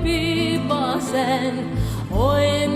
gibi bazen. O en